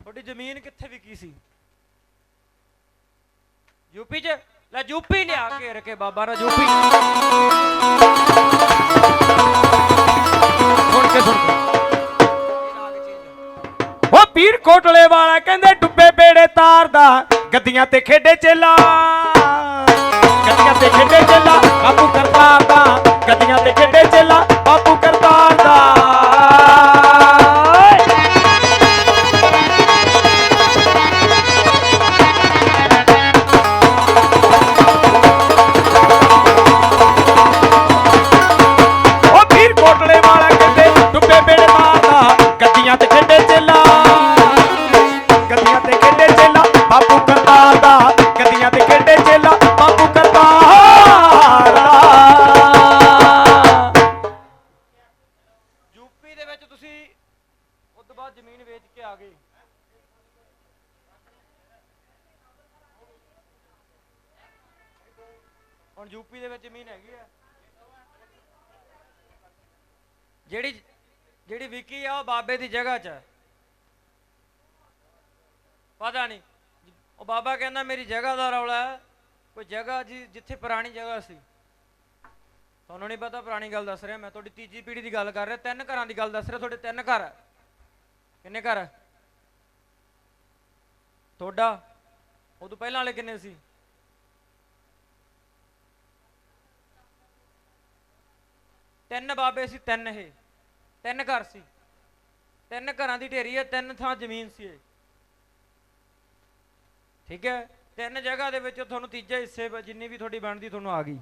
ਤੁਹਾਡੀ ਜ਼ਮੀਨ ਕਿੱਥੇ ਵਿਕੀ ਸੀ? ਯੂਪੀ 'ਚ? ਲੈ ਯੂਪੀ ਲਿਆ ਕੇ ਰਕੇ ਬਾਬਾ ਰਾ ਯੂਪੀ ਸੁਣ ਕੇ ਸੁਣ ਕੇ। ਉਹ ਪੀਰ ਕੋਟਲੇ ਵਾਲਾ ਕਹਿੰਦੇ ਡੁੱਬੇ ਬੇੜੇ ਤਾਰਦਾ, ਗੱਦੀਆਂ ਤੇ ਖੇਡੇ ਚੇਲਾ। ਗੱਦੀਆਂ ਤੇ ਖੇਡੇ ਚੇਲਾ ਬਾਪੂ ਕਰਤਾਰ ਦਾ ਗੱਦੀਆਂ ਤੇ ਖੇਡੇ ਚੇਲਾ। ਬਾਬੇ ਦੀ ਜਗ੍ਹਾ 'ਚ। ਪਤਾ ਨਹੀਂ ਉਹ ਬਾਬਾ ਕਹਿੰਦਾ, ਮੇਰੀ ਜਗ੍ਹਾ ਦਾ ਰੌਲਾ ਕੋਈ ਜਗ੍ਹਾ ਜੀ, ਜਿੱਥੇ ਪੁਰਾਣੀ ਜਗ੍ਹਾ ਸੀ। ਤੁਹਾਨੂੰ ਨਹੀਂ ਪਤਾ ਪੁਰਾਣੀ ਗੱਲ ਦੱਸ ਰਿਹਾ। ਮੈਂ ਤੁਹਾਡੀ ਤੀਜੀ ਪੀੜ੍ਹੀ ਦੀ ਗੱਲ ਕਰ ਰਿਹਾ। ਤਿੰਨ ਘਰਾਂ ਦੀ ਗੱਲ ਦੱਸ ਰਿਹਾ। ਤੁਹਾਡੇ ਤਿੰਨ ਘਰ ਹੈ। ਕਿੰਨੇ ਘਰ ਤੁਹਾਡਾ? ਉਦੋਂ ਪਹਿਲਾਂ ਵਾਲੇ ਕਿੰਨੇ ਸੀ? ਤਿੰਨ ਬਾਬੇ ਸੀ, ਤਿੰਨ ਇਹ। ਤਿੰਨ ਘਰ ਸੀ। ਤਿੰਨ ਘਰਾਂ ਦੀ ਢੇਰੀ ਹੈ, ਤਿੰਨ ਥਾਂ ਜ਼ਮੀਨ ਸੀ ਇਹ। ਠੀਕ ਹੈ? ਤਿੰਨ ਜਗ੍ਹਾ ਦੇ ਵਿੱਚ ਤੁਹਾਨੂੰ ਤੀਜੇ ਹਿੱਸੇ ਜਿੰਨੀ ਵੀ ਤੁਹਾਡੀ ਬਣਦੀ ਤੁਹਾਨੂੰ ਆ ਗਈ।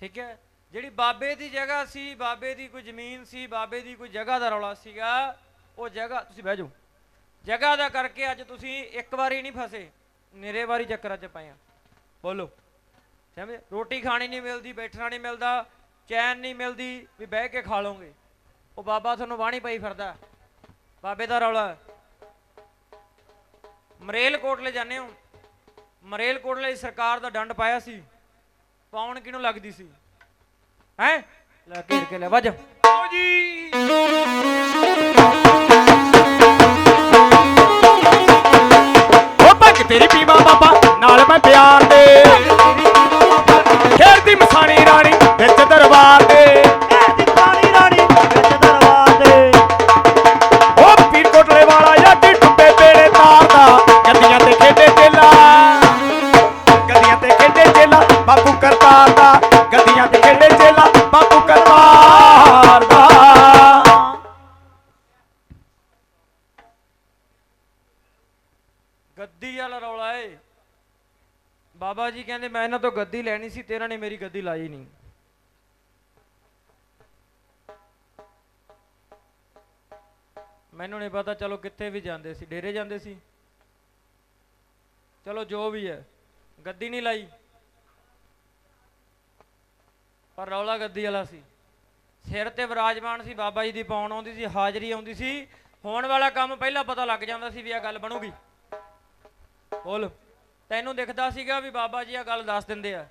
ਠੀਕ ਹੈ? ਜਿਹੜੀ ਬਾਬੇ ਦੀ ਜਗ੍ਹਾ ਸੀ, ਬਾਬੇ ਦੀ ਕੋਈ ਜ਼ਮੀਨ ਸੀ, ਬਾਬੇ ਦੀ ਕੋਈ ਜਗ੍ਹਾ ਦਾ ਰੌਲਾ ਸੀਗਾ, ਉਹ ਜਗ੍ਹਾ ਤੁਸੀਂ ਬਹਿ ਜਾਓ। ਜਗ੍ਹਾ ਦਾ ਕਰਕੇ ਅੱਜ ਤੁਸੀਂ ਇੱਕ ਵਾਰੀ ਨਹੀਂ ਫਸੇ, ਨਿਰੇ ਵਾਰੀ ਚੱਕਰਾਂ 'ਚ ਪਏ ਆ। ਬੋਲੋ। ਸਮਝ? ਰੋਟੀ ਖਾਣੀ ਨਹੀਂ ਮਿਲਦੀ, ਬੈਠਣਾ ਨਹੀਂ ਮਿਲਦਾ, ਚੈਨ ਨਹੀਂ ਮਿਲਦੀ, ਵੀ ਬਹਿ ਕੇ ਖਾ ਲਓਗੇ। ਉਹ ਬਾਬਾ ਤੁਹਾਨੂੰ ਬਾਣੀ ਪਾਈ ਫਿਰਦਾ। ਬਾਬੇ ਦਾ ਰੌਲਾ। ਮਰੇਲ ਕੋਟਲੇ ਜਾਂਦੇ ਹੋ। ਮਰੇਲ ਕੋਟਲੇ ਸਰਕਾਰ ਦਾ ਡੰਡ ਪਾਇਆ ਸੀ। ਪਾਉਣ ਕਿਹਨੂੰ ਲੱਗਦੀ ਸੀ? ਹੈ? ਲੈ ਘੇਰ ਕੇ ਲੈ ਵੱਜ। ਆਓ ਜੀ। ਉਹ ਭੱਜ ਤੇਰੀ ਪੀਵਾ ਬਾਬਾ ਨਾਲ ਮੈਂ ਪਿਆਰ ਦੇ। ਖੇਡਦੀ ਮਸਾਣੀ ਰਾਣੀ ਵਿੱਚ ਦਰਬਾਰ ਦੇ। ਜੀ ਕਹਿੰਦੇ, ਮੈਂ ਇਹਨਾਂ ਤੋਂ ਗੱਦੀ ਲੈਣੀ ਸੀ ਤੇ ਇਹਨਾਂ ਨੇ ਮੇਰੀ ਗੱਦੀ ਲਾਈ ਨਹੀਂ। ਮੈਨੂੰ ਨਹੀਂ ਪਤਾ, ਚਲੋ ਕਿੱਥੇ ਵੀ ਜਾਂਦੇ ਸੀ, ਡੇਰੇ ਜਾਂਦੇ ਸੀ। ਚਲੋ ਜੋ ਵੀ ਹੈ, ਗੱਦੀ ਨਹੀਂ ਲਾਈ। ਪਰ ਰੌਲਾ ਗੱਦੀ ਵਾਲਾ ਸੀ। ਸਿਰ ਤੇ ਵਿਰਾਜਮਾਨ ਸੀ, ਬਾਬਾ ਜੀ ਦੀ ਪਾਉਣ ਆਉਂਦੀ ਸੀ, ਹਾਜ਼ਰੀ ਆਉਂਦੀ ਸੀ। ਹੋਣ ਵਾਲਾ ਕੰਮ ਪਹਿਲਾਂ ਪਤਾ ਲੱਗ ਜਾਂਦਾ ਸੀ ਵੀ ਇਹ ਗੱਲ ਬਣੂਗੀ। ਬੋਲ। ਤੈਨੂੰ ਦਿਖਦਾ ਸੀਗਾ ਵੀ ਬਾਬਾ ਜੀ ਆ ਗੱਲ ਦੱਸ ਦਿੰਦੇ ਆ।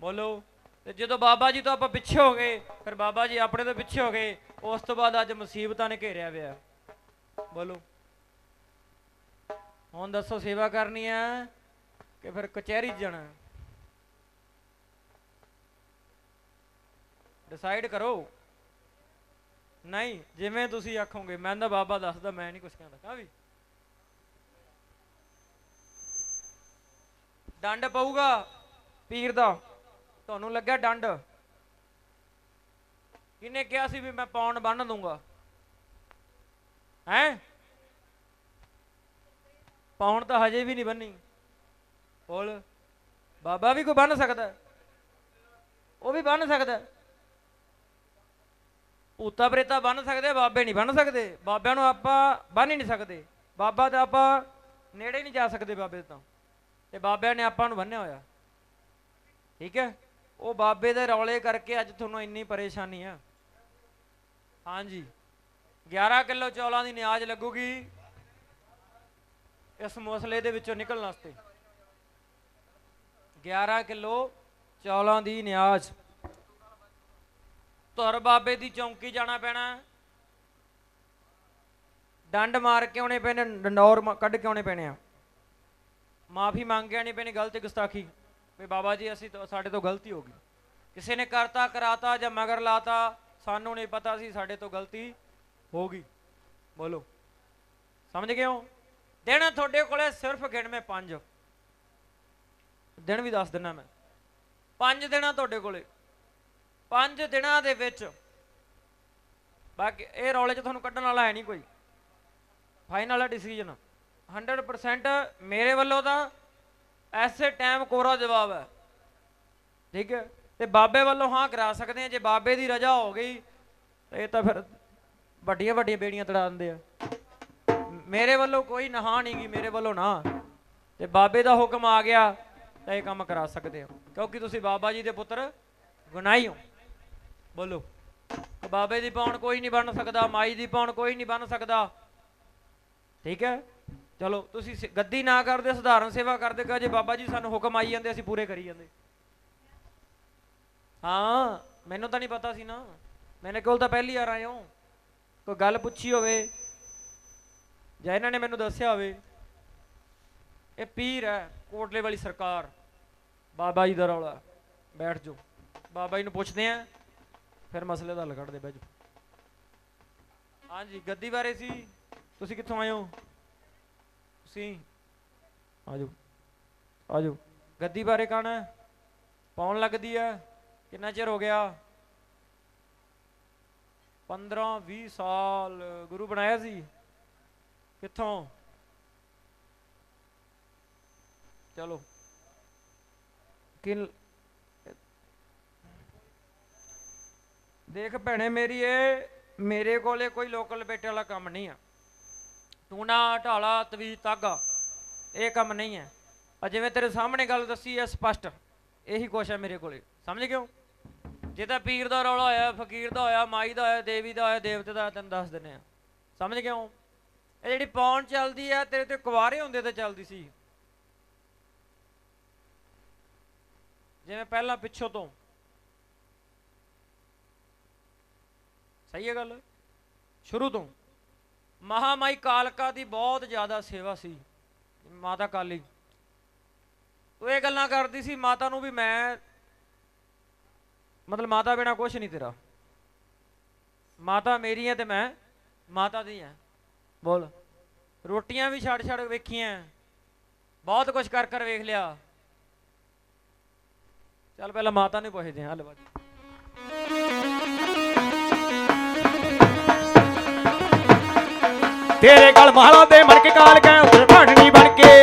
ਬੋਲੋ, ਤੇ ਜਦੋਂ ਬਾਬਾ ਜੀ ਤੋਂ ਆਪਾਂ ਪਿੱਛੇ ਹੋ ਗਏ, ਫਿਰ ਬਾਬਾ ਜੀ ਆਪਣੇ ਤੋਂ ਪਿੱਛੇ ਹੋ ਗਏ, ਉਸ ਤੋਂ ਬਾਅਦ ਅੱਜ ਮੁਸੀਬਤਾਂ ਨੇ ਘੇਰਿਆ ਪਿਆ। ਬੋਲੋ। ਹੁਣ ਦੱਸੋ ਸੇਵਾ ਕਰਨੀ ਆ ਕਿ ਫਿਰ ਕਚਹਿਰੀ ਜਾਣਾ? ਡਿਸਾਈਡ ਕਰੋ। ਨਹੀਂ, ਜਿਵੇਂ ਤੁਸੀਂ ਆਖੋਗੇ, ਮੈਂ ਤਾਂ ਬਾਬਾ ਦੱਸਦਾ, ਮੈਂ ਨਹੀਂ ਕੁਝ ਕਹਿੰਦਾ। ਕਾ ਵੀ ਡੰਡ ਪਊਗਾ ਪੀਰ ਦਾ। ਤੁਹਾਨੂੰ ਲੱਗਿਆ ਡੰਡ? ਕਿਹਨੇ ਕਿਹਾ ਸੀ ਵੀ ਮੈਂ ਪੌਣ ਬੰਨ ਦੂੰਗਾ? ਹੈ? ਪੌਣ ਤਾਂ ਹਜੇ ਵੀ ਨਹੀਂ ਬੰਨੀ। ਬੋਲ, ਬਾਬਾ ਵੀ ਕੋਈ ਬੰਨ ਸਕਦਾ? ਉਹ ਵੀ ਬੰਨ ਸਕਦਾ? ਭੂਤਾ ਪ੍ਰੇਤਾ ਬੰਨ ਸਕਦੇ, ਬਾਬੇ ਨਹੀਂ ਬੰਨ ਸਕਦੇ। ਬਾਬਿਆਂ ਨੂੰ ਆਪਾਂ ਬੰਨ ਹੀ ਨਹੀਂ ਸਕਦੇ। ਬਾਬਾ ਤਾਂ ਆਪਾਂ ਨੇੜੇ ਨਹੀਂ ਜਾ ਸਕਦੇ ਬਾਬੇ ਤੋਂ। ਤੇ ਬਾਬਿਆਂ ਨੇ ਆਪਾਂ ਨੂੰ ਬੰਨਿਆ ਹੋਇਆ। ਠੀਕ ਹੈ? ਉਹ ਬਾਬੇ ਦੇ ਰੌਲੇ ਕਰਕੇ ਅੱਜ ਤੁਹਾਨੂੰ ਇੰਨੀ ਪਰੇਸ਼ਾਨੀ ਆ। ਹਾਂਜੀ। 11 ਕਿਲੋ ਚੌਲਾਂ ਦੀ ਨਿਆਜ਼ ਲੱਗੂਗੀ ਇਸ ਮਸਲੇ ਦੇ ਵਿੱਚੋਂ ਨਿਕਲਣ ਵਾਸਤੇ। 11 ਕਿਲੋ ਚੌਲਾਂ ਦੀ ਨਿਆਜ਼। ਧੁਰ ਬਾਬੇ ਦੀ ਚੌਂਕੀ ਜਾਣਾ ਪੈਣਾ। ਡੰਡ ਮਾਰ ਕੇ ਆਉਣੇ ਪੈਣੇ, ਡੰਡੌਰ ਕੱਢ ਕੇ ਆਉਣੇ ਪੈਣੇ ਆ। ਮਾਫੀ ਮੰਗ ਕੇ ਆਣੀ ਪੈਣੀ ਗਲਤੀ ਗੁਸਤਾਖੀ। ਵੀ ਬਾਬਾ ਜੀ, ਅਸੀਂ ਸਾਡੇ ਤੋਂ ਗਲਤੀ ਹੋ ਗਈ। ਕਿਸੇ ਨੇ ਕਰਤਾ, ਕਰਾਤਾ ਜਾਂ ਮਗਰ ਲਾਤਾ, ਸਾਨੂੰ ਨਹੀਂ ਪਤਾ ਸੀ, ਸਾਡੇ ਤੋਂ ਗਲਤੀ ਹੋ ਗਈ। ਬੋਲੋ। ਸਮਝ ਗਏ ਹੋ? ਦਿਨ ਤੁਹਾਡੇ ਕੋਲੇ ਸਿਰਫ ਗਿਣਵੇਂ ਪੰਜ। ਦਿਨ ਵੀ ਦੱਸ ਦਿਨਾ ਮੈਂ। ਪੰਜ ਦਿਨਾਂ ਤੁਹਾਡੇ ਕੋਲੇ। ਪੰਜ ਦਿਨਾਂ ਦੇ ਵਿੱਚ। ਬਾਕੀ ਇਹ ਰੌਲੇ 'ਚ ਤੁਹਾਨੂੰ ਕੱਢਣ ਵਾਲਾ ਹੈ ਨਹੀਂ ਕੋਈ। ਫਾਈਨਲ ਹੈ ਡਿਸੀਜਨ 100% ਮੇਰੇ ਵੱਲੋਂ ਤਾਂ ਐਸੇ ਟਾਈਮ ਕੋਰਾ ਜਵਾਬ ਹੈ। ਠੀਕ ਹੈ? ਤੇ ਬਾਬੇ ਵੱਲੋਂ ਹਾਂ ਕਰਾ ਸਕਦੇ ਆ ਜੇ ਬਾਬੇ ਦੀ ਰਜ਼ਾ ਹੋ ਗਈ, ਤੇ ਇਹ ਤਾਂ ਫਿਰ ਵੱਡੀਆਂ ਵੱਡੀਆਂ ਬੇੜੀਆਂ ਤੜਾ ਦਿੰਦੇ ਆ। ਮੇਰੇ ਵੱਲੋਂ ਕੋਈ ਨਹਾ ਨਹੀਂ ਗੀ ਮੇਰੇ ਵੱਲੋਂ ਨਾ। ਤੇ ਬਾਬੇ ਦਾ ਹੁਕਮ ਆ ਗਿਆ, ਤਾਂ ਇਹ ਕੰਮ ਕਰਾ ਸਕਦੇ ਹੋ। ਕਿਉਂਕਿ ਤੁਸੀਂ ਬਾਬਾ ਜੀ ਦੇ ਪੁੱਤਰ ਗੁਨਾਹੀ ਹੋ। ਬੋਲੋ। ਬਾਬੇ ਦੀ ਪੌਣ ਕੋਈ ਨਹੀਂ ਬਣ ਸਕਦਾ, ਮਾਈ ਦੀ ਪੌਣ ਕੋਈ ਨਹੀਂ ਬਣ ਸਕਦਾ। ਠੀਕ ਹੈ? ਚਲੋ, ਤੁਸੀਂ ਸ- ਗੱਦੀ ਨਾ ਕਰਦੇ, ਸਧਾਰਨ ਸੇਵਾ ਕਰਦੇ, ਕਹੋ ਜੇ ਬਾਬਾ ਜੀ ਸਾਨੂੰ ਹੁਕਮ ਆਈ ਜਾਂਦੇ, ਅਸੀਂ ਪੂਰੇ ਕਰੀ ਜਾਂਦੇ। ਹਾਂ, ਮੈਨੂੰ ਤਾਂ ਨਹੀਂ ਪਤਾ ਸੀ ਨਾ। ਮੈਨੇ ਕੋਲ ਤਾਂ ਪਹਿਲੀ ਵਾਰ ਆਏ ਹਾਂ। ਕੋਈ ਗੱਲ ਪੁੱਛੀ ਹੋਵੇ, ਜਾਂ ਇਹਨਾਂ ਨੇ ਮੈਨੂੰ ਦੱਸਿਆ ਹੋਵੇ, ਇਹ ਪੀਰ ਹੈ, ਕੋਟਲੇ ਵਾਲੀ ਸਰਕਾਰ। ਬਾਬਾ ਜੀ ਦਾ ਰੌਲਾ, ਬੈਠ ਜਾਓ। ਬਾਬਾ ਜੀ ਨੂੰ ਪੁੱਛਦੇ ਆ ਫਿਰ ਮਸਲੇ ਦਾ ਹੱਲ ਕੱਢਦੇ, ਬਹਿ ਜਾਓ। ਹਾਂਜੀ, ਗੱਦੀ ਬਾਰੇ ਸੀ, ਤੁਸੀਂ ਕਿੱਥੋਂ ਆਏ ਹੋ? ਤੁਸੀਂ? ਆਜੋ ਆਜੋ। ਗੱਦੀ ਬਾਰੇ ਕਹਣਾ ਪਾਉਣ ਲੱਗਦੀ ਹੈ? ਕਿੰਨਾ ਚਿਰ ਹੋ ਗਿਆ? 15 20 ਸਾਲ ਗੁਰੂ ਬਣਾਇਆ ਸੀ। ਕਿੱਥੋਂ? ਚਲੋ। ਕਿਨ ਦੇਖ ਭੈਣੇ ਮੇਰੀ ਇਹ ਮੇਰੇ ਕੋਲੇ ਕੋਈ ਲੋਕਲ ਬੇਟੇ ਵਾਲਾ ਕੰਮ ਨਹੀਂ ਆ। ਟੂਣਾ ਢਾਲਾ ਤਵੀ ਤਾਗਾ। ਇਹ ਕੰਮ ਨਹੀਂ ਹੈ। ਆ ਜਿਵੇਂ ਤੇਰੇ ਸਾਹਮਣੇ ਗੱਲ ਦੱਸੀ ਹੈ ਸਪਸ਼ਟ। ਇਹੀ ਕੁਛ ਹੈ ਮੇਰੇ ਕੋਲੇ। ਸਮਝ ਗਿਓ ਜੇ ਤਾਂ ਪੀਰ ਦਾ ਰੌਲਾ ਹੋਇਆ ਫਕੀਰ ਦਾ ਹੋਇਆ ਮਾਈ ਦਾ ਹੋਇਆ ਦੇਵੀ ਦਾ ਹੋਇਆ ਦੇਵਤੇ ਦਾ ਹੋਇਆ, ਤੈਨੂੰ ਦੱਸ ਦਿੰਨੇ ਆ ਸਮਝ ਗਿਓ ਇਹ ਜਿਹੜੀ ਪੌਣ ਚੱਲਦੀ ਆ ਤੇਰੇ ਤੇ ਕੁਵਾਰੇ ਹੁੰਦੇ ਤੇ ਚੱਲਦੀ ਸੀ। ਜਿਵੇਂ ਪਹਿਲਾਂ ਪਿੱਛੋਂ ਤੋਂ। ਸਹੀ ਹੈ ਗੱਲ? ਸ਼ੁਰੂ ਤੋਂ। ਮਹਾਮਾਈ ਕਾਲਕਾ ਦੀ ਬਹੁਤ ਜ਼ਿਆਦਾ ਸੇਵਾ ਸੀ, ਮਾਤਾ ਕਾਲੀ। ਉਹ ਇਹ ਗੱਲਾਂ ਕਰਦੀ ਸੀ, ਮਾਤਾ ਨੂੰ ਵੀ ਮੈਂ, ਮਤਲਬ ਮਾਤਾ ਬਿਨਾ ਕੁਝ ਨਹੀਂ ਤੇਰਾ। ਮਾਤਾ ਮੇਰੀ ਹੈ ਤੇ ਮੈਂ, ਮਾਤਾ ਦੀ ਹੈ ਬੋਲ। ਰੋਟੀਆਂ ਵੀ ਛੱਡ ਛੱਡ ਵੇਖੀਆਂ। ਬਹੁਤ ਕੁਝ ਕਰ ਕਰ ਵੇਖ ਲਿਆ। ਚੱਲ ਪਹਿਲਾਂ ਮਾਤਾ ਨੂੰ ਪੁੱਛਦੇ ਹਾਂ ਹਲ ਬਾਜੀ ਤੇਰੇ ਗਲ ਮਹਲਾ ਦੇ ਮਣ ਕੇ ਕਾਲ ਕੈ ਉਧਰ ਭਾਂਡਣੀ ਬਣ ਕੇ।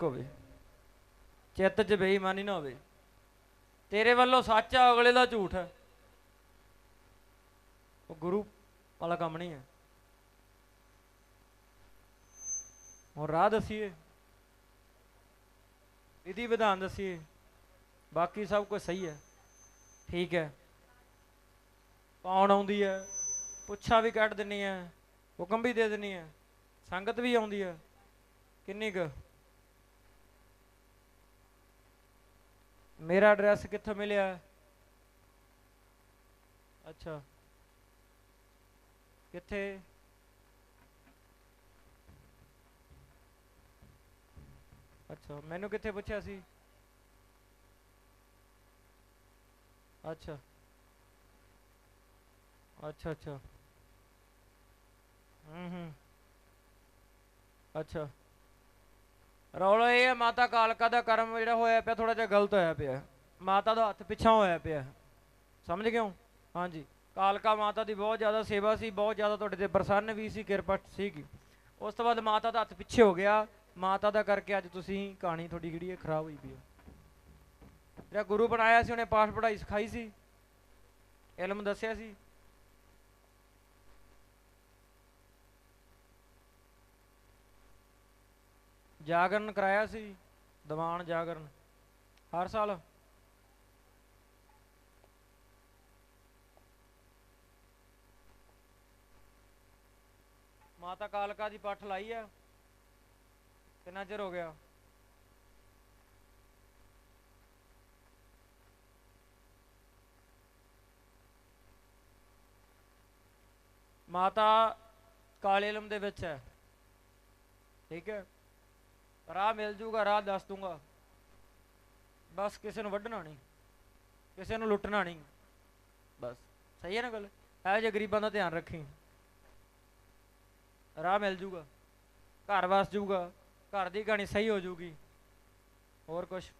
ਬੈਠਣ ਹੋਵੇ, ਚਿੱਤ 'ਚ ਬੇਈਮਾਨੀ ਨਾ ਹੋਵੇ, ਤੇਰੇ ਵੱਲੋਂ ਸੱਚ ਆ, ਅਗਲੇ ਦਾ ਝੂਠ ਹੈ ਉਹ ਗੁਰੂ ਵਾਲਾ ਕੰਮ ਨਹੀਂ ਹੈ। ਹੁਣ ਰਾਹ ਦਸੀਏ, ਵਿਧੀ ਵਿਧਾਨ ਦਸੀਏ, ਬਾਕੀ ਸਭ ਕੁਝ ਸਹੀ ਹੈ। ਠੀਕ ਹੈ। ਪਾਉਣ ਆਉਂਦੀ ਹੈ? ਪੁੱਛਾਂ ਵੀ ਕੱਢ ਦਿੰਨੀ ਹੈ, ਹੁਕਮ ਵੀ ਦੇ ਦਿੰਨੀ ਹੈ, ਸੰਗਤ ਵੀ ਆਉਂਦੀ ਹੈ। ਕਿੰਨੀ ਕੁ ਮੇਰਾ ਐਡਰੈਸ ਕਿੱਥੋਂ ਮਿਲਿਆ? ਅੱਛਾ। ਕਿੱਥੇ? ਅੱਛਾ, ਮੈਨੂੰ ਕਿੱਥੇ ਪੁੱਛਿਆ ਸੀ? ਅੱਛਾ। ਅੱਛਾ ਅੱਛਾ। ਹੂੰ ਹੂੰ। ਅੱਛਾ। ਰੌਲਾ ਇਹ ਹੈ, ਮਾਤਾ ਕਾਲਕਾ ਦਾ ਕਰਮ ਜਿਹੜਾ ਹੋਇਆ ਪਿਆ ਥੋੜਾ ਜਿਹਾ ਗਲਤ ਹੋਇਆ ਪਿਆ ਮਾਤਾ ਦਾ ਹੱਥ ਪਿੱਛਾ ਹੋਇਆ ਪਿਆ ਸਮਝ ਗਏ ਹਾਂਜੀ। ਕਾਲਕਾ ਮਾਤਾ ਦੀ ਬਹੁਤ ਜ਼ਿਆਦਾ ਸੇਵਾ ਸੀ, ਬਹੁਤ ਜ਼ਿਆਦਾ ਤੁਹਾਡੇ ਤੇ ਪ੍ਰਸੰਨ ਵੀ ਸੀ, ਕਿਰਪਾ ਸੀਗੀ। ਉਸ ਤੋਂ ਬਾਅਦ ਮਾਤਾ ਦਾ ਹੱਥ ਪਿੱਛੇ ਹੋ ਗਿਆ। ਮਾਤਾ ਦਾ ਕਰਕੇ ਅੱਜ ਤੁਸੀਂ ਕਹਾਣੀ ਤੁਹਾਡੀ ਜਿਹੜੀ ਹੈ ਖਰਾਬ ਹੋਈ ਪਈ ਹੈ। ਜਿਹੜਾ ਗੁਰੂ ਬਣਾਇਆ ਸੀ, ਉਹਨੇ ਪਾਠ ਪੜ੍ਹਾਈ ਸਿਖਾਈ ਸੀ। ਇਲਮ ਦੱਸਿਆ ਸੀ। ਜਾਗਰਨ ਕਰਾਇਆ ਸੀ, ਦੀਵਾਨ ਜਾਗਰਨ। ਹਰ ਸਾਲ ਮਾਤਾ ਕਾਲਕਾ ਦੀ ਪੱਠ ਲਾਈ ਆ। ਕਿੰਨਾ ਚਿਰ ਹੋ ਗਿਆ? ਮਾਤਾ ਕਾਲੇ ਇਲਮ ਦੇ ਵਿੱਚ ਹੈ। ਠੀਕ ਹੈ। ਰਾਹ ਮਿਲ ਜੂਗਾ, ਰਾਹ ਦੱਸ ਦੂੰਗਾ। ਬਸ ਕਿਸੇ ਨੂੰ ਵੱਢਣਾ ਨਹੀਂ, ਕਿਸੇ ਨੂੰ ਲੁੱਟਣਾ ਨਹੀਂ। ਬਸ, ਸਹੀ ਹੈ ਨਾ ਗੱਲ? ਇਹ ਜੇ ਗਰੀਬਾਂ ਦਾ ਧਿਆਨ ਰੱਖੀ। ਰਾਹ ਮਿਲ ਜੂਗਾ, ਘਰ ਵਸ ਜੂਗਾ, ਘਰ ਦੀ ਕਹਾਣੀ ਸਹੀ ਹੋ ਜੂਗੀ। ਹੋਰ ਕੁਛ?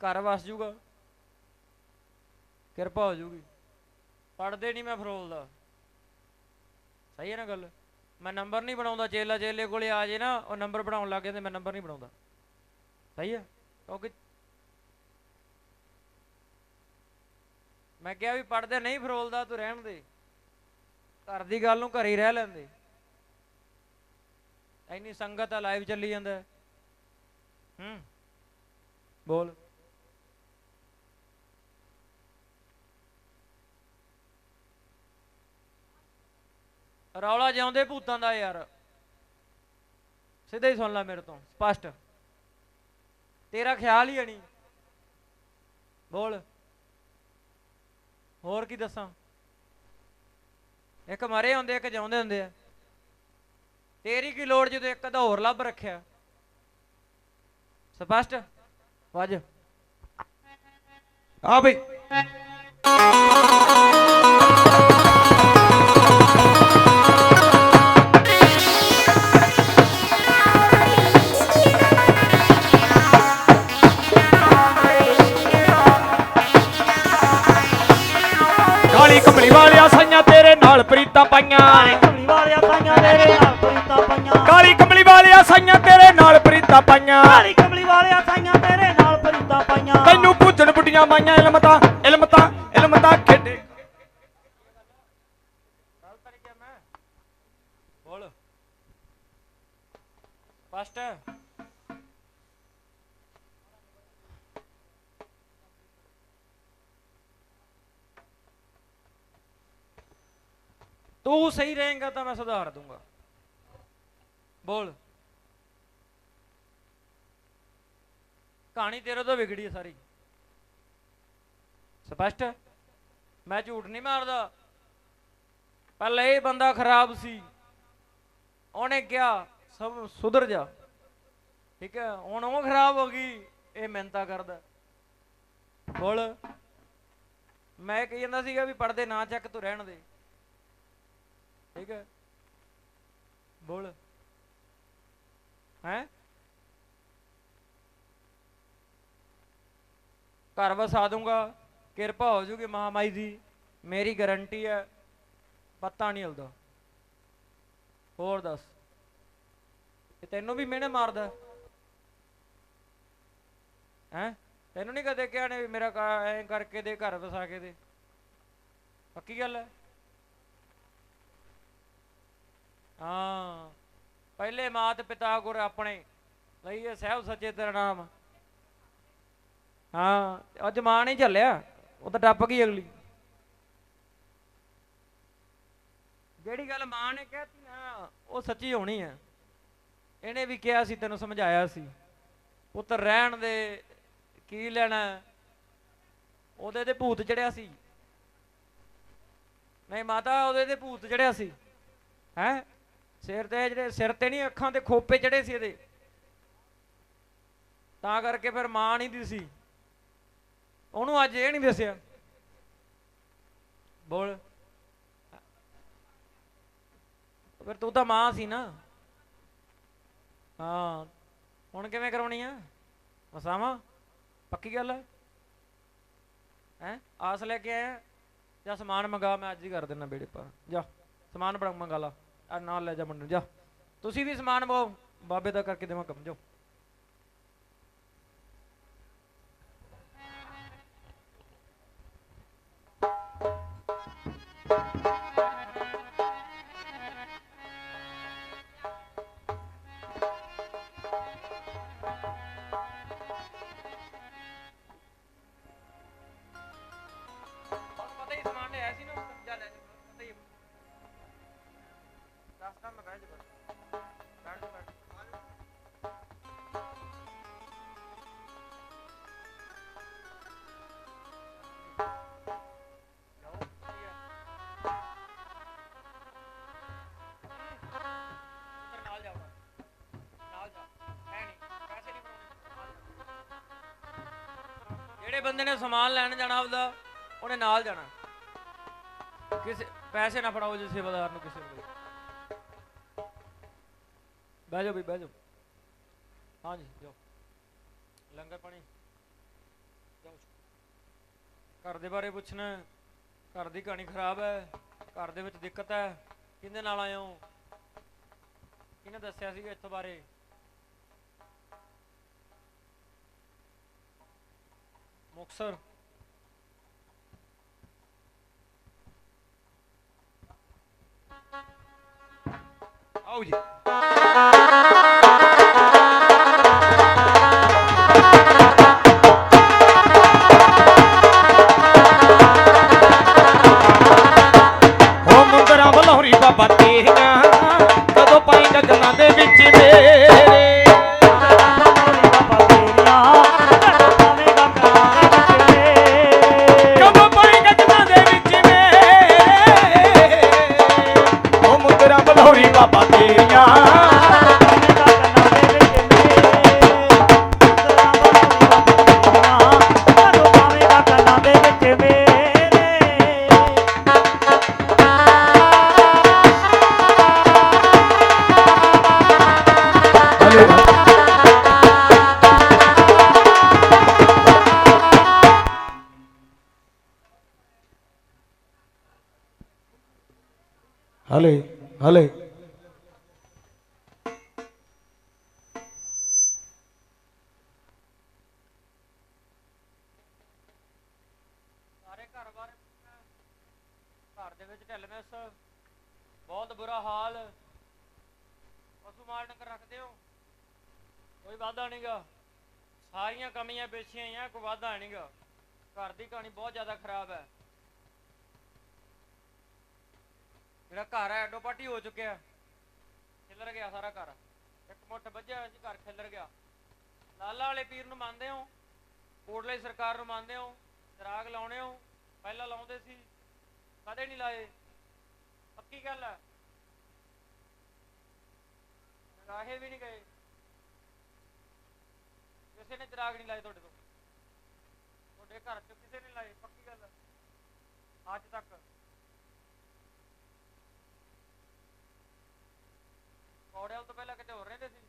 ਘਰ ਵਸ ਜੂਗਾ, ਕਿਰਪਾ ਹੋ ਜੂਗੀ। ਪੜਦੇ ਨਹੀਂ ਮੈਂ ਫਰੋਲਦਾ। ਸਹੀ ਹੈ ਨਾ ਗੱਲ? ਮੈਂ ਨੰਬਰ ਨਹੀਂ ਬਣਾਉਂਦਾ ਚੇਲਾ ਚੇਲੇ ਕੋਲੇ ਆ ਜੇ ਨਾ, ਉਹ ਨੰਬਰ ਬਣਾਉਣ ਲੱਗ ਜਾਂਦੇ, ਮੈਂ ਨੰਬਰ ਨਹੀਂ ਬਣਾਉਂਦਾ। ਸਹੀ ਹੈ? ਕਿਉਂਕਿ ਮੈਂ ਕਿਹਾ ਵੀ ਪੜਦੇ ਨਹੀਂ ਫਰੋਲਦਾ ਤੂੰ ਰਹਿਣ ਦੇ। ਘਰ ਦੀ ਗੱਲ ਨੂੰ ਘਰ ਹੀ ਰਹਿ ਲੈਂਦੇ। ਐਨੀ ਸੰਗਤ ਆ ਲਾਈਵ ਚੱਲੀ ਜਾਂਦਾ। ਹੂੰ। ਬੋਲ। ਰੌਲਾ ਜਿਉਂਦੇ ਭੂਤਾਂ ਦਾ ਯਾਰ। ਸਿੱਧਾ ਹੀ ਸੁਣ ਲੈ ਮੇਰੇ ਤੋਂ, ਸਪਸ਼ਟ। ਤੇਰਾ ਖਿਆਲ ਹੀ ਨਹੀਂ। ਬੋਲ। ਹੋਰ ਕੀ ਦੱਸਾਂ? ਇੱਕ ਮਰੇ ਹੁੰਦੇ, ਇੱਕ ਜਿਉਂਦੇ ਹੁੰਦੇ ਆ। ਤੇਰੀ ਕੀ ਲੋੜ ਜਦੋਂ ਇੱਕ ਦਾ ਹੋਰ ਲੱਭ ਰੱਖਿਆ? ਸਪਸ਼ਟ? ਵੱਜ। ਆ ਬਈ। ਪ੍ਰੀਤਾਂ ਪਾਈਆਂ। ਕਮਲੀ ਵਾਲਿਆ ਸਾਈਆਂ ਤੇਰੇ ਨਾਲ ਪ੍ਰੀਤਾਂ ਪਾਈਆਂ। ਕਾਲੀ ਕਮਲੀ ਵਾਲਿਆ ਸਾਈਆਂ ਤੇਰੇ ਨਾਲ ਪ੍ਰੀਤਾਂ ਪਾਈਆਂ। ਕਾਲੀ ਕਮਲੀ ਵਾਲਿਆ ਸਾਈਆਂ ਤੇਰੇ ਨਾਲ ਪ੍ਰੀਤਾਂ ਪਾਈਆਂ। ਤੈਨੂੰ ਪੁੱਛਣ ਬੁੱਢੀਆਂ ਮਾਈਆਂ ਇਲਮ ਤਾਂ ਤੂੰ ਸਹੀ ਰਹੇਗਾ ਤਾਂ ਮੈਂ ਸੁਧਾਰ ਦੂੰਗਾ। ਬੋਲ। ਕਹਾਣੀ ਤੇਰੇ ਤੋਂ ਵਿਗੜੀ ਹੈ ਸਾਰੀ। ਸਪਸ਼ਟ? ਮੈਂ ਝੂਠ ਨਹੀਂ ਮਾਰਦਾ। ਪਹਿਲਾਂ ਇਹ ਬੰਦਾ ਖਰਾਬ ਸੀ। ਉਹਨੇ ਕਿਹਾ, ਸਭ ਸੁਧਰ ਜਾ। ਠੀਕ ਹੈ, ਹੁਣ ਉਹ ਖਰਾਬ ਹੋ ਗਈ, ਇਹ ਮਿਹਨਤਾਂ ਕਰਦਾ। ਬੋਲ। ਮੈਂ ਕਹੀ ਜਾਂਦਾ ਸੀਗਾ ਵੀ ਪੜਦੇ ਨਾ ਚੱਕ, ਤੂੰ ਰਹਿਣ ਦੇ। ਠੀਕ ਹੈ? ਬੋਲ। ਹੈ? ਘਰ ਵਸਾ ਦੂੰਗਾ। ਕਿਰਪਾ ਹੋ ਜੂਗੀ ਮਹਾਮਾਈ ਦੀ। ਮੇਰੀ ਗਾਰੰਟੀ ਹੈ। ਪਤਾ ਨਹੀਂ ਹਿਲਦਾ। ਹੋਰ ਦੱਸ। ਇਹ ਤੈਨੂੰ ਵੀ ਮਿਹਣੇ ਮਾਰਦਾ। ਹੈ? ਤੈਨੂੰ ਨਹੀਂ ਕਦੇ ਕਿਹਾ ਨੇ ਵੀ ਮੇਰਾ ਐਂ ਕਰਕੇ ਦੇ, ਘਰ ਵਸਾ ਕੇ ਦੇ। ਪੱਕੀ ਗੱਲ ਹੈ? ਹਾਂ। ਪਹਿਲੇ ਮਾਤ ਪਿਤਾ ਗੁਰ ਆਪਣੇ। ਲਈਏ ਸਹਿਬ ਸੱਚੇ ਤੇਰਾ ਨਾਮ। ਹਾਂ, ਅੱਜ ਮਾਂ ਨਹੀਂ ਝੱਲਿਆ। ਉਹ ਤਾਂ ਟੱਪ ਗਈ ਅਗਲੀ। ਜਿਹੜੀ ਗੱਲ ਮਾਂ ਨੇ ਕਹਿਤੀ ਨਾ, ਉਹ ਸੱਚੀ ਹੋਣੀ ਹੈ ਇਹਨੇ ਵੀ ਕਿਹਾ ਸੀ, ਤੈਨੂੰ ਸਮਝਾਇਆ ਸੀ। ਪੁੱਤਰ ਰਹਿਣ ਦੇ, ਕੀ ਲੈਣਾ? ਉਹਦੇ ਤੇ ਭੂਤ ਚੜਿਆ ਸੀ। ਨਹੀਂ ਮਾਤਾ, ਉਹਦੇ ਤੇ ਭੂਤ ਚੜਿਆ ਸੀ। ਹੈ? ਸਿਰ ਤੇ ਜਿਹੜੇ ਸਿਰ ਤੇ ਨਹੀਂ, ਅੱਖਾਂ ਤੇ ਖੋਪੇ ਚੜੇ ਸੀ ਇਹਦੇ। ਤਾਂ ਕਰਕੇ ਫਿਰ ਮਾਂ ਨਹੀਂ ਦੀ ਸੀ ਉਹਨੂੰ ਅੱਜ ਇਹ ਨਹੀਂ ਦੱਸਿਆ। ਬੋਲ। ਫਿਰ ਤੂੰ ਤਾਂ ਮਾਂ ਸੀ ਨਾ। ਹਾਂ। ਹੁਣ ਕਿਵੇਂ ਕਰਾਉਣੀ ਆ? ਮਸਾਵਾ ਪੱਕੀ ਗੱਲ ਹੈ ਹੈ? ਆਸ ਲੈ ਕੇ ਆਇਆ? ਜਾਂ ਸਮਾਨ ਮੰਗਾ, ਮੈਂ ਅੱਜ ਹੀ ਕਰ ਦਿੰਦਾ ਬੇੜੇ ਪਰ ਜਾ। ਸਮਾਨ ਬੜਾ ਮੰਗਾ ਲਾ। ਆ ਨਾਲ ਲੈ ਜਾ ਮੁੰਡੇ ਜਾ। ਤੁਸੀਂ ਵੀ ਸਮਾਨ ਪਾਓ ਬਾਬੇ ਦਾ ਕਰਕੇ ਦੇਵਾਂ ਕੰਮ, ਜਾਓ। ਜਿਹੜੇ ਬੰਦੇ ਨੇ ਸਮਾਨ ਲੈਣ ਜਾਣਾ ਆਪਦਾ, ਉਹਨੇ ਨਾਲ ਜਾਣਾ। ਕਿਸੇ, ਪੈਸੇ ਨਾ ਫੜਾਓ ਜੇ ਸੇਵਾਦਾਰ ਨੂੰ ਕਿਸੇ ਨੂੰ ਬਹਿ ਜਾਓ ਵੀ ਬਹਿ ਜਾਓ। ਹਾਂਜੀ, ਜਾਓ। ਲੰਗਰ ਪਾਣੀ। ਜਾਓ। ਘਰ ਦੇ ਬਾਰੇ ਪੁੱਛਣਾ। ਘਰ ਦੀ ਕਹਾਣੀ ਖਰਾਬ ਹੈ। ਘਰ ਦੇ ਵਿੱਚ ਦਿੱਕਤ ਹੈ। ਕਿਹਦੇ ਨਾਲ ਆਇਓ ਕਿਹਨੇ ਦੱਸਿਆ ਸੀਗਾ ਇੱਥੋਂ ਬਾਰੇ? ਮੁਕਸਰ ਆਓ ਜੀ ਪਸ਼ੂ ਰੱਖਦੇ ਹੋ? ਕੋਈ ਵਾਧਾ ਨਹੀਂਗਾ। ਸਾਰੀਆਂ ਕਮੀਆਂ ਪੇਸ਼ੀਆਂ ਆ, ਕੋਈ ਵਾਧਾ ਨਹੀਂਗਾ। ਘਰ ਦੀ ਕਹਾਣੀ ਬਹੁਤ ਜ਼ਿਆਦਾ ਖਰਾਬ ਹੈ। ਜਿਹੜਾ ਘਰ ਹੈ, ਐਡੋ ਹੋ ਚੁੱਕਿਆ ਖਿਲਰ ਗਿਆ ਸਾਰਾ ਘਰ। ਇੱਕ ਮੁੱਠ ਵੱਜਿਆ ਹੋਇਆ ਘਰ ਖਿਲਰ ਗਿਆ। ਲਾਲਾ ਵਾਲੇ ਪੀਰ ਨੂੰ ਮੰਨਦੇ ਹੋ? ਕੋਟਲੇ ਸਰਕਾਰ ਨੂੰ ਮੰਨਦੇ ਹੋ? ਚਰਾਗ ਲਾਉਣੇ ਹੋ? ਪਹਿਲਾਂ ਲਾਉਂਦੇ ਸੀ, ਕਦੇ ਨਹੀਂ ਲਾਏ। ਪੱਕੀ ਗੱਲ ਹੈ। ਰਾਹੇ ਵੀ ਨਹੀਂ ਗਏ। ਕਿਸੇ ਨੇ ਚਰਾਗ ਨਹੀਂ ਲਾਏ ਤੁਹਾਡੇ ਤੋਂ। ਤੁਹਾਡੇ ਘਰ ਚ ਕਿਸੇ ਨੇ ਲਾਏ, ਪੱਕੀ ਗੱਲ। ਅੱਜ ਤੱਕ। ਕੌੜਿਆਲ ਤੋਂ ਪਹਿਲਾਂ ਕਿਤੇ ਹੋਰ ਰਹਿੰਦੇ ਸੀ?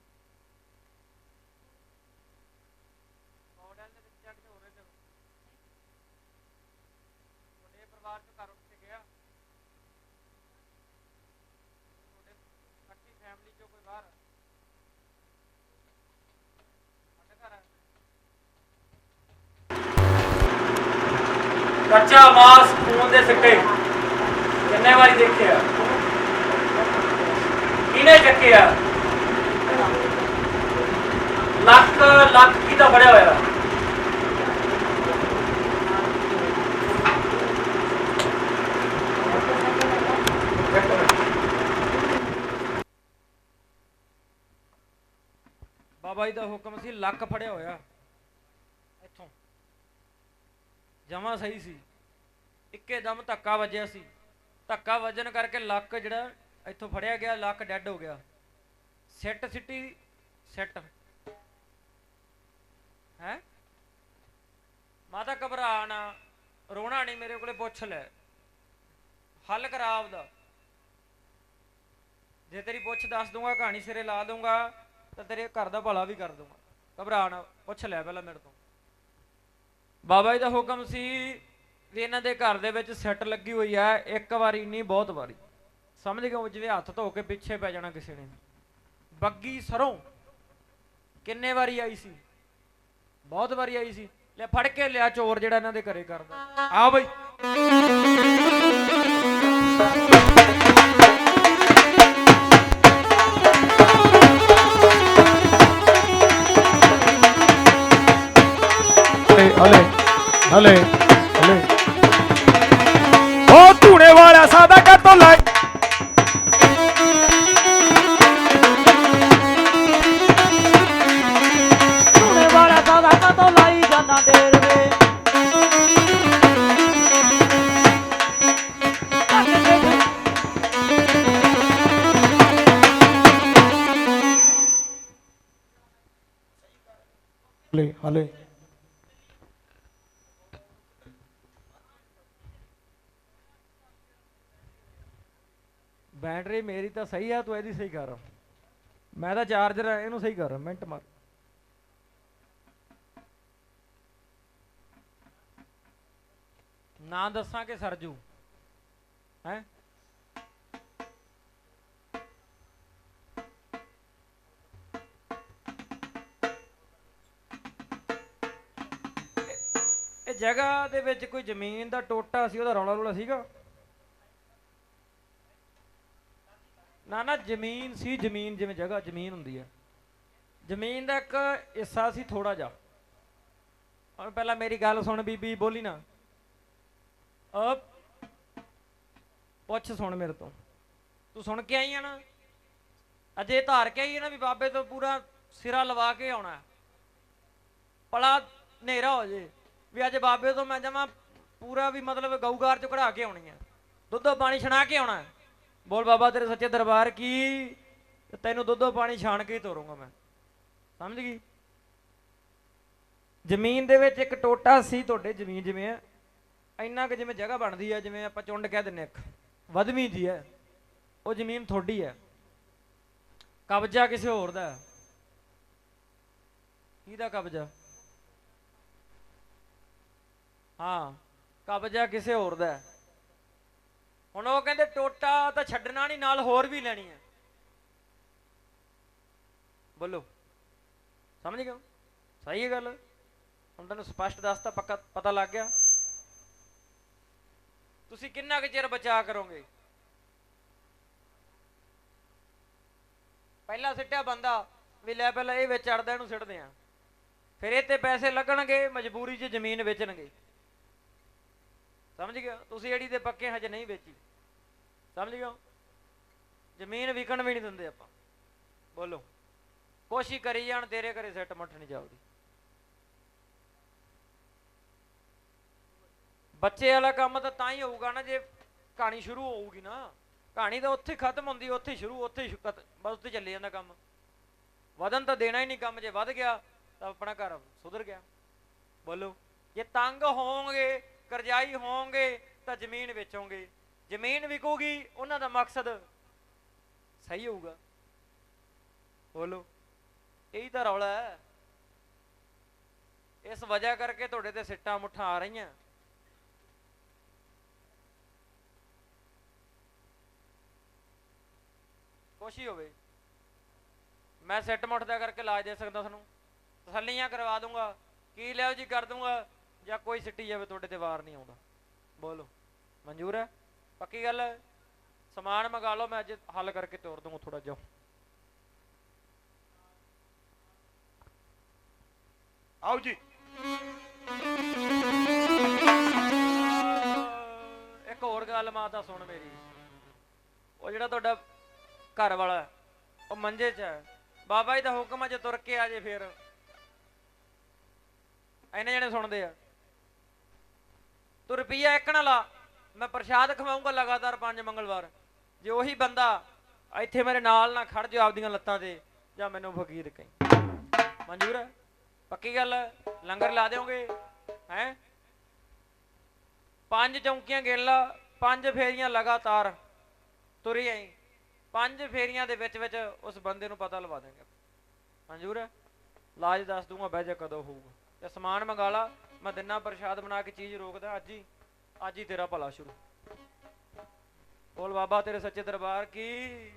ਕੌੜਿਆਲ ਦੇ ਵਿੱਚ ਜਾ ਕੇ ਹੋਰ ਰਹਿੰਦੇ ਹੋ? ਤੁਹਾਡੇ ਪਰਿਵਾਰ ਚ ਘਰ ਉੱਠ ਕੇ ਗਿਆ ਤੁਹਾਡੇ ਇਕੱਠੀ ਫੈਮਿਲੀ ਚੋਂ ਕੋਈ ਬਾਹਰ ਸਾਡੇ ਘਰ ਹੈ ਕੱਚਾ ਮਾਸ ਖੂਨ ਦੇ ਸਿੱਟੇ। ਕਿੰਨੇ ਵਾਰੀ ਦੇਖਿਆ? ਕਿਹਨੇ ਚੱਕਿਆ? ਲੱਖ ਲੱਖ ਕਿਹਦਾ ਫੜਿਆ ਹੋਇਆ? ਬਾਬਾ ਜੀ ਦਾ ਹੁਕਮ ਸੀ ਲੱਕ ਫੜਿਆ ਹੋਇਆ ਇੱਥੋਂ ਜਮਾ ਸਹੀ ਸੀ। ਇੱਕੇ ਦਮ ਧੱਕਾ ਵੱਜਿਆ ਸੀ। ਧੱਕਾ ਵੱਜਣ ਕਰਕੇ ਲੱਕ ਜਿਹੜਾ ਇੱਥੋਂ ਫੜਿਆ ਗਿਆ, ਲੱਕ ਡੈੱਡ ਹੋ ਗਿਆ। ਸਿੱਟ ਸਿੱਟੀ, ਸਿੱਟ। ਹੈ? ਮਾਤਾ ਘਬਰਾ ਨਾ ਰੋਣਾ ਨਹੀਂ ਮੇਰੇ ਕੋਲੇ, ਪੁੱਛ ਲੈ। ਹੱਲ ਕਰਾ ਆਪਦਾ। ਜੇ ਤੇਰੀ ਪੁੱਛ ਦੱਸ ਦੂੰਗਾ ਕਹਾਣੀ ਸਿਰੇ ਲਾ ਦੂੰਗਾ ਤਾਂ ਤੇਰੇ ਘਰ ਦਾ ਭਲਾ ਵੀ ਕਰ ਦੂੰਗਾ ਘਬਰਾ ਨਾ ਪੁੱਛ ਲੈ ਪਹਿਲਾਂ ਮੇਰੇ ਤੋਂ। ਬਾਬਾ ਜੀ ਦਾ ਹੁਕਮ ਸੀ ਵੀ ਇਹਨਾਂ ਦੇ ਘਰ ਦੇ ਵਿੱਚ ਸੈੱਟ ਲੱਗੀ ਹੋਈ ਹੈ ਇੱਕ ਵਾਰੀ ਨਹੀਂ, ਬਹੁਤ ਵਾਰੀ। ਸਮਝ ਗਏ ਜਿਵੇਂ ਹੱਥ ਧੋ ਕੇ ਪਿੱਛੇ ਪੈ ਜਾਣਾ ਕਿਸੇ ਨੇ। ਬੱਗੀ ਸਰੋਂ ਕਿੰਨੇ ਵਾਰੀ ਆਈ ਸੀ? ਬਹੁਤ ਵਾਰੀ ਆਈ ਸੀ। ਲੈ ਫੜ ਕੇ ਲਿਆ ਚੋਰ ਜਿਹੜਾ ਇਹਨਾਂ ਦੇ ਘਰੇ ਕਰਦਾ। ਆ ਬਈ। ਬੈਟਰੀ ਮੇਰੀ ਤਾਂ ਸਹੀ ਆ, ਤੂੰ ਇਹਦੀ ਸਹੀ ਕਰ। ਮੈਂ ਤਾਂ ਚਾਰਜਰ ਇਹਨੂੰ ਸਹੀ ਕਰ, ਮਿੰਟ ਮਾਰ। ਨਾ ਦੱਸਾਂ ਕਿ ਸਰਜੂ। ਹੈ? ਇਹ ਜਗ੍ਹਾ ਦੇ ਵਿੱਚ ਕੋਈ ਜ਼ਮੀਨ ਦਾ ਟੋਟਾ ਸੀ, ਉਹਦਾ ਰੌਲਾ ਰੌਲਾ ਸੀਗਾ? ਨਾ ਨਾ, ਜ਼ਮੀਨ ਸੀ, ਜ਼ਮੀਨ ਜਿਵੇਂ ਜਗ੍ਹਾ, ਜ਼ਮੀਨ ਹੁੰਦੀ ਹੈ। ਜ਼ਮੀਨ ਦਾ ਇੱਕ ਹਿੱਸਾ ਸੀ ਥੋੜਾ ਜਿਹਾ। ਹੁਣ ਪਹਿਲਾਂ ਮੇਰੀ ਗੱਲ ਸੁਣ ਬੀਬੀ, ਬੋਲੀ ਨਾ। ਅਬ ਪੁੱਛ ਸੁਣ ਮੇਰੇ ਤੋਂ। ਤੂੰ ਸੁਣ ਕੇ ਆਈ ਆ ਨਾ? ਅਜੇ ਧਾਰ ਕੇ ਆਈ ਆ ਨਾ ਵੀ ਬਾਬੇ ਤੋਂ ਪੂਰਾ ਸਿਰਾ ਲਵਾ ਕੇ ਆਉਣਾ। ਹੈ। ਭਲਾ ਹਨੇਰਾ ਹੋ ਜੇ ਵੀ ਅੱਜ ਬਾਬੇ ਤੋਂ ਮੈਂ ਜਾਵਾਂ ਪੂਰਾ ਵੀ ਮਤਲਬ ਗਊਗਾਰ ਚ ਕਢਾ ਕੇ ਆਉਣੀ ਆ। ਦੁੱਧ ਪਾਣੀ ਛਣਾ ਕੇ ਆਉਣਾ। ਬੋਲ ਬਾਬਾ, ਤੇਰੇ ਸੱਚੇ ਦਰਬਾਰ ਕੀ? ਤੈਨੂੰ ਦੁੱਧੋ ਪਾਣੀ ਛਾਣ ਕੇ ਹੀ ਤੋਰੂੰਗਾ ਮੈਂ। ਸਮਝ ਗਈ? ਜ਼ਮੀਨ ਦੇ ਵਿੱਚ ਇੱਕ ਟੋਟਾ ਸੀ ਤੁਹਾਡੇ ਜ਼ਮੀਨ ਜਿਵੇਂ ਇੰਨਾ ਕਿ ਜਿਵੇਂ ਜਗ੍ਹਾ ਬਣਦੀ ਹੈ ਜਿਵੇਂ ਆਪਾਂ ਚੁੰਡ ਕਹਿ ਦਿੰਨੇ ਇੱਕ। ਵਧਵੀਂ ਜੀ ਹੈ ਉਹ ਜ਼ਮੀਨ ਤੁਹਾਡੀ ਹੈ ਕਬਜ਼ਾ ਕਿਸੇ ਹੋਰ ਦਾ। ਕਿਹਦਾ ਕਬਜ਼ਾ? ਹਾਂ, ਕਬਜ਼ਾ ਕਿਸੇ ਹੋਰ ਦਾ। ਹੁਣ ਉਹ ਕਹਿੰਦੇ ਟੋਟਾ ਤਾਂ ਛੱਡਣਾ ਨਹੀਂ, ਨਾਲ ਹੋਰ ਵੀ ਲੈਣੀ ਹੈ। ਬੋਲੋ। ਸਮਝ ਗਏ ਸਹੀ ਹੈ ਗੱਲ। ਹੁਣ ਤੈਨੂੰ ਸਪਸ਼ਟ ਦੱਸਤਾ, ਪੱਕਾ ਪਤਾ ਲੱਗ ਗਿਆ। ਤੁਸੀਂ ਕਿੰਨਾ ਕੁ ਚਿਰ ਬਚਾ ਕਰੋਗੇ? ਪਹਿਲਾਂ ਸਿੱਟਿਆ ਬੰਦਾ ਵੀ ਲੈ ਪਹਿਲਾਂ ਇਹ ਵਿੱਚ ਅੜਦਾ ਇਹਨੂੰ ਸਿੱਟਦੇ ਆ। ਫਿਰ ਇਹ ਤੇ ਪੈਸੇ ਲੱਗਣਗੇ, ਮਜਬੂਰੀ 'ਚ ਜ਼ਮੀਨ ਵੇਚਣਗੇ। ਸਮਝ ਗਏ ਤੁਸੀਂ ਜਿਹੜੀ ਦੇ ਪੱਕੇ ਹਜੇ ਨਹੀਂ ਵੇਚੀ। ਸਮਝ ਗਏ ਜ਼ਮੀਨ ਵਿਕਣ ਵੀ ਨਹੀਂ ਦਿੰਦੇ ਆਪਾਂ। ਬੋਲੋ। ਕੋਸ਼ਿਸ਼ ਕਰੀ ਜਾਣ, ਤੇਰੇ ਘਰੇ ਸੈੱਟ ਮੁੱਠ ਨਹੀਂ ਜਾਊਗੀ। ਬੱਚੇ ਵਾਲਾ ਕੰਮ ਤਾਂ ਤਾਂ ਹੀ ਹੋਊਗਾ ਨਾ, ਜੇ ਕਹਾਣੀ ਸ਼ੁਰੂ ਹੋਊਗੀ ਨਾ। ਕਹਾਣੀ ਤਾਂ ਉੱਥੇ ਖਤਮ ਹੁੰਦੀ, ਉੱਥੇ ਸ਼ੁਰੂ, ਉੱਥੇ ਬਸ ਉੱਥੇ ਚੱਲੇ ਜਾਂਦਾ ਕੰਮ। ਵਧਨ ਤਾਂ ਦੇਣਾ ਹੀ ਨਹੀਂ ਕੰਮ, ਜੇ ਵੱਧ ਗਿਆ ਤਾਂ ਆਪਣਾ ਘਰ ਸੁਧਰ ਗਿਆ। ਬੋਲੋ। ਜੇ ਤੰਗ ਹੋਵੋਗੇ ਕਰਜ਼ਾਈ ਹੋਵੋਗੇ ਤਾਂ ਜ਼ਮੀਨ ਵੇਚੋਗੇ। ਜ਼ਮੀਨ ਵਿਕੂਗੀ, ਉਹਨਾਂ ਦਾ ਮਕਸਦ ਸਹੀ ਹੋਊਗਾ। ਬੋਲੋ, ਇਹੀ ਤਾਂ ਰੌਲਾ ਹੈ। ਇਸ ਵਜ੍ਹਾ ਕਰਕੇ ਤੁਹਾਡੇ ਤੇ ਸਿੱਟਾਂ ਮੁੱਠਾਂ ਆ ਰਹੀਆਂ। ਕੁਛ ਹੀ ਹੋਵੇ। ਮੈਂ ਸਿੱਟ ਮੁੱਠ ਦਾ ਕਰਕੇ ਇਲਾਜ ਦੇ ਸਕਦਾ ਤੁਹਾਨੂੰ। ਤਸੱਲੀਆਂ ਕਰਵਾ ਦੂੰਗਾ। ਕੀ ਲਿਓ ਜੀ, ਕਰ ਦੂੰਗਾ। ਜਾਂ ਕੋਈ ਸਿੱਟੀ ਜਾਵੇ, ਤੁਹਾਡੇ ਤੇ ਵਾਰ ਨਹੀਂ ਆਉਂਦਾ। ਬੋਲੋ। ਮਨਜ਼ੂਰ ਹੈ? ਪੱਕੀ ਗੱਲ? ਸਮਾਨ ਮੰਗਾ ਲਓ, ਮੈਂ ਅੱਜ ਹੱਲ ਕਰਕੇ ਤੋਰ ਦੂੰਗਾ ਥੋੜਾ ਜਿਹਾ। ਆਓ ਜੀ। ਇੱਕ ਹੋਰ ਗੱਲ ਮਾਤਾ ਸੁਣ ਮੇਰੀ। ਉਹ ਜਿਹੜਾ ਤੁਹਾਡਾ ਘਰ ਵਾਲਾ ਉਹ ਮੰਜੇ 'ਚ ਹੈ। ਬਾਬਾ ਜੀ ਦਾ ਹੁਕਮ ਹੈ, ਜੇ ਤੁਰ ਕੇ ਆ ਜੇ ਫੇਰ। ਐਨੇ ਜਣੇ ਸੁਣਦੇ ਆ। ਤੂੰ ਰੁਪਈਆ ਇੱਕ ਨਾ ਲਾ, ਮੈਂ ਪ੍ਰਸ਼ਾਦ ਖਵਾਉਂਗਾ ਲਗਾਤਾਰ ਪੰਜ ਮੰਗਲਵਾਰ। ਜੇ ਉਹੀ ਬੰਦਾ ਇੱਥੇ ਮੇਰੇ ਨਾਲ ਨਾ ਖੜ ਜਾ ਆਪਦੀਆਂ ਲੱਤਾਂ ਤੇ, ਜਾਂ ਮੈਨੂੰ ਫਕੀਰ ਕਹੀਂ। ਮਨਜ਼ੂਰ ਹੈ? ਪੱਕੀ ਗੱਲ ਲੰਗਰ ਲਾ ਦਿਓਗੇ? ਹੈ? ਪੰਜ ਚੌਂਕੀਆਂ ਗਿਣ ਲਾ, ਪੰਜ ਫੇਰੀਆਂ ਲਗਾਤਾਰ ਤੁਰੀ ਆਈ। ਪੰਜ ਫੇਰੀਆਂ ਦੇ ਵਿੱਚ ਵਿੱਚ ਉਸ ਬੰਦੇ ਨੂੰ ਪਤਾ ਲਵਾ ਦੇਂਗੇ ਮਨਜ਼ੂਰ ਹੈ? ਲਾਜ ਦੱਸ ਦੂੰਗਾ, ਬਹਿ ਜਾ ਕਦੋਂ ਹੋਊਗਾ। ਤੇ ਸਮਾਨ ਮੰਗਾ ਲਾ ਮੈਂ ਦਿਨਾਂ ਪ੍ਰਸ਼ਾਦ ਬਣਾ ਕੇ ਚੀਜ਼ ਰੋਕਦਾ, ਅੱਜ ਹੀ ਅੱਜ ਹੀ ਤੇਰਾ ਭਲਾ ਸ਼ੁਰੂ। ਬੋਲ ਬਾਬਾ ਤੇਰੇ ਸੱਚੇ ਦਰਬਾਰ ਕੀ?